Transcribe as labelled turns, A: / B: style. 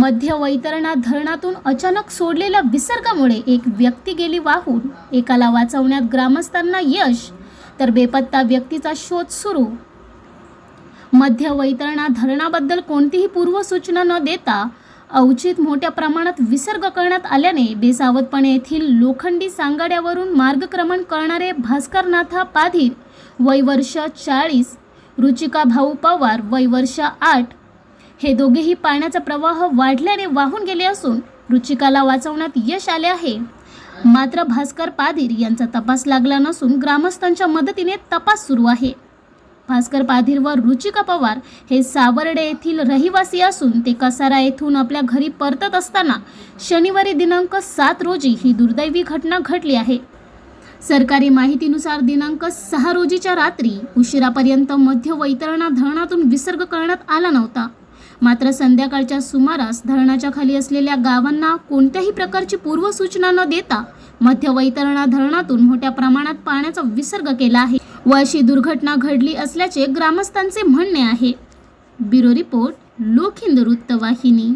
A: मध्य वैतरणा धरणातून अचानक सोडलेल्या विसर्गामुळे एक व्यक्ती गेली वाहून. एकाला वाचवण्यात ग्रामस्थांना यश तर बेपत्ता व्यक्तीचा शोध सुरू. मध्य वैतरणा धरणाबद्दल कोणतीही पूर्वसूचना न देता अवचित मोठ्या प्रमाणात विसर्ग करण्यात आल्याने बेसावधपणे येथील लोखंडी सांगाड्यावरून मार्गक्रमण करणारे भास्करनाथा पाधीर वय वर्ष चाळीस रुचिका भाऊ पवार वय वर्ष आठ हे दोघेही पाण्याचा प्रवाह वाढल्याने वाहून गेले असून रुचिकाला वाचवण्यात यश आले आहे. मात्र भास्कर पाधीर यांचा तपास लागला नसून ग्रामस्थांच्या मदतीने तपास सुरू आहे. भास्कर पाधीर व रुचिका पवार हे सावर्डे येथील रहिवासी असून ते कसारा येथून आपल्या घरी परतत असताना शनिवारी दिनांक सात रोजी ही दुर्दैवी घटना घडली आहे. सरकारी माहितीनुसार दिनांक सहा रोजीच्या रात्री उशिरापर्यंत मध्य वैतरणा धरणातून विसर्ग करण्यात आला नव्हता. मात्र संध्याकाळच्या सुमारास धरणाच्या खाली असलेल्या गावांना कोणत्याही प्रकारची पूर्वसूचना न देता मध्य वैतरणा धरणातून मोठ्या प्रमाणात पाण्याचा विसर्ग केला आहे व अशी दुर्घटना घडली असल्याचे ग्रामस्थांचे म्हणणे आहे. ब्युरो रिपोर्ट लोकहिंद वृत्तवाहिनी